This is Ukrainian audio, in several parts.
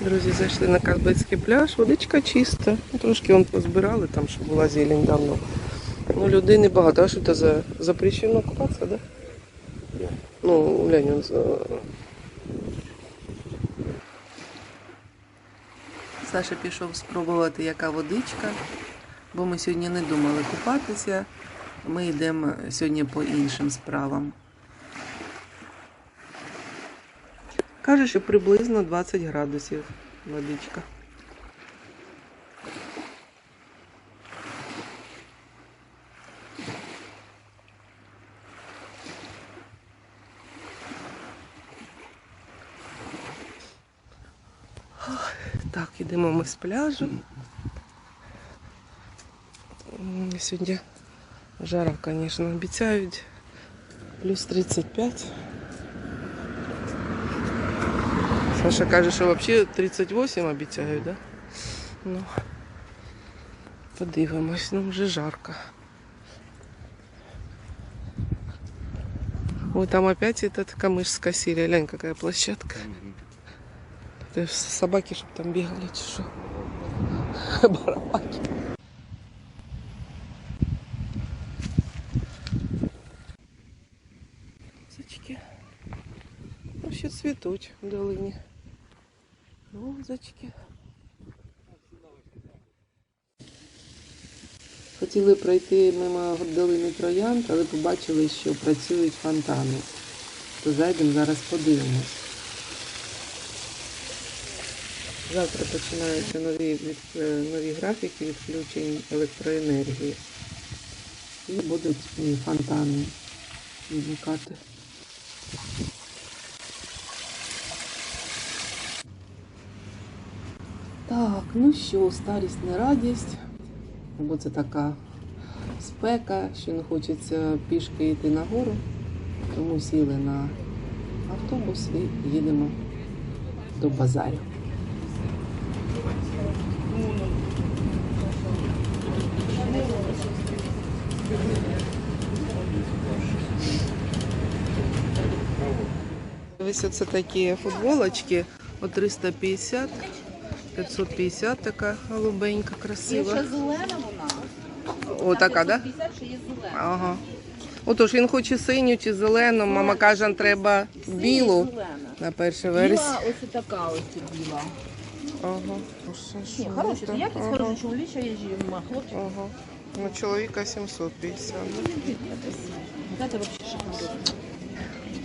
Друзі, зайшли на Казбецький пляж, водичка чиста. Трошки вон позбирали, там, що була зелень давно. Ну, людей небагато. А що це за запрещено купатися, да? Ну, глянь, он за... Саша пішов спробувати, яка водичка, бо ми сьогодні не думали купатися. Ми йдемо сьогодні по іншим справам. Каже, що приблизно 20 градусів водичка. Так, йдемо ми з пляжу. Сьогодні жара, звісно, обіцяють. Плюс 35. Саша каже, що взагалі 38 обіцяють, да? Ну, подивимось, ну вже жарко. Ой, там опять этот камыш скосили. Глянь, какая площадка. Это собаки, чтобы там бегали, чи що. Барабаки. Зачки. Ну, ще цвітуть в долині. Розочки. Хотіли пройти мимо долини Троянд, але побачили, що працюють фонтани. То зайдемо зараз подивимось. Завтра починаються нові, е, нові графіки відключень електроенергії. І будуть фонтани вмикати. Так, ну що, старість не радість, бо це така спека, що не хочеться пішки йти нагору, тому сіли на автобус і їдемо до базарю. Ось оце такі футболочки. По 350, 550 така голубенька, красива. Ще зелена вона. О, така, да? 50 ще є зелена. Ага. Отож, він хоче синю чи зелену. Мама каже, треба білу на 1 вересня. Біла ось така ось біла. Ага. Ну, Ні, хороша, це так, якість хороша, чоловіча є жінка, хлопчик. Ага. Ну, чоловіка 750. да? Це.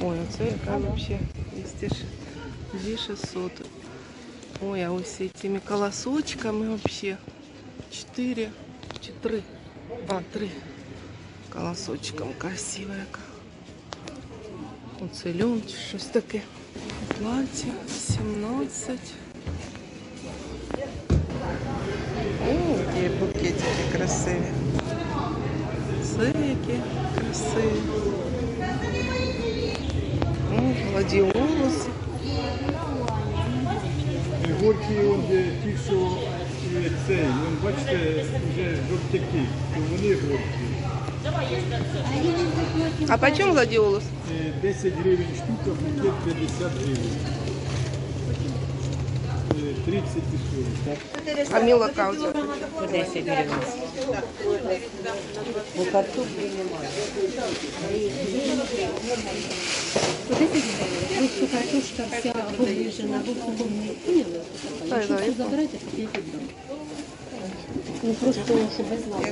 Ой, оце яка взагалі 2600. Ой, а ось цими колосочками вообще 4 чи 3. А, 3 колосочком красива яка. Оце льон чи щось таке. Плаття 17. О, які букетики красиві. Це які красиві. О, гладіолуси. Горкі, он де ті, що е, цей, ну, бачите, вже жовтяки, то вони горкі. А почем гладіолус? Е, 10 гривень штука, букет 50 гривень. Е, 30 і 40, так? А мілока у тебе? По 10 гривень. Бо картоплі немає. 10 гривень. Ось картошка вся обріжена, або соломі. Поняли? Так, Якщо так, що заберете, то 5 дам. Ну просто, що без лавки.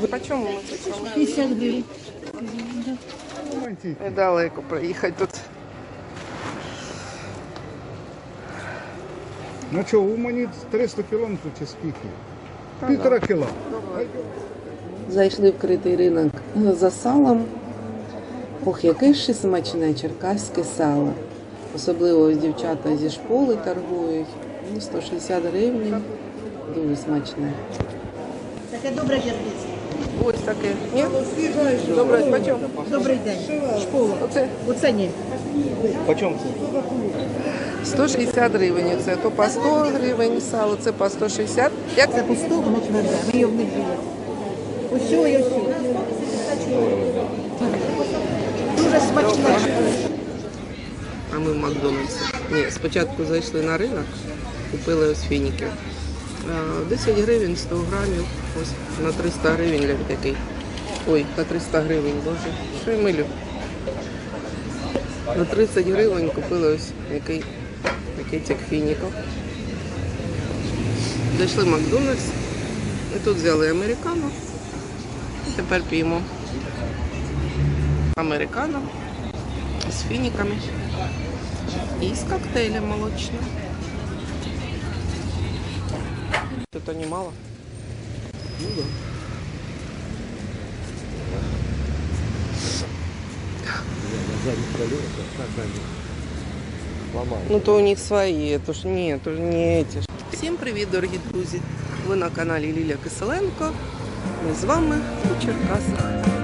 Ви по чому ми тут? 50 гривень. Недалеко проїхати тут. Ну що, у мені 300 кілометрів чи скільки? Півтора кіла. Зайшли в критий ринок за салом. Ох, яке ще смачне черкаське сало. Особливо дівчата зі шполи торгують. Ну, 160 гривень. Дуже смачне. Таке добре жердице. Ось таке. Ні? Добре, по чому? Добрий день. Школа. Оце Оце ні. Почем це? 160 гривень. Це то по 100 гривень сало, це по 160. Як Це по 100, воно тверде. Ми його біло. Ось цього і цього. Дуже смачне. А ми в Макдональдсі. Ні, спочатку зайшли на ринок, Купили ось фініків. Е, 10 гривень 100 грамів. Ось на 300 гривень глянь такий. Ой, на 300 гривень, боже. Що я милю? На 30 гривень купили ось який пакетик фініків. Зайшли в Макдональдс. І тут взяли американо. І тепер п'ємо американо з фініками і з коктейлем молочним. Это немало. Ну да. Ну то у них свои, это ж не, это ж не эти. ж. Всім привіт, дорогі друзі! Ви на каналі Лілія Киселенко. Ми з вами у Черкасах.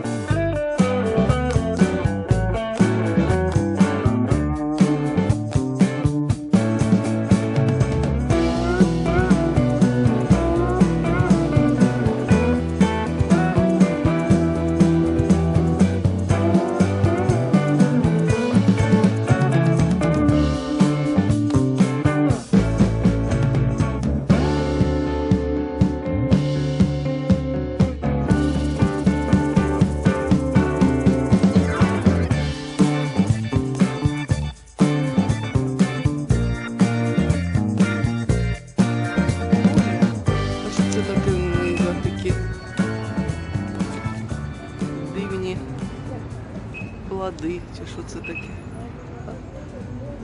Чи що це таке?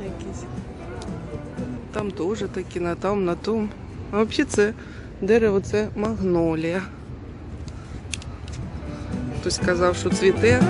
Якісь. Там теж такі, на там, на тому. А взагалі це дерево це магнолія. Хтось сказав, що цвіте,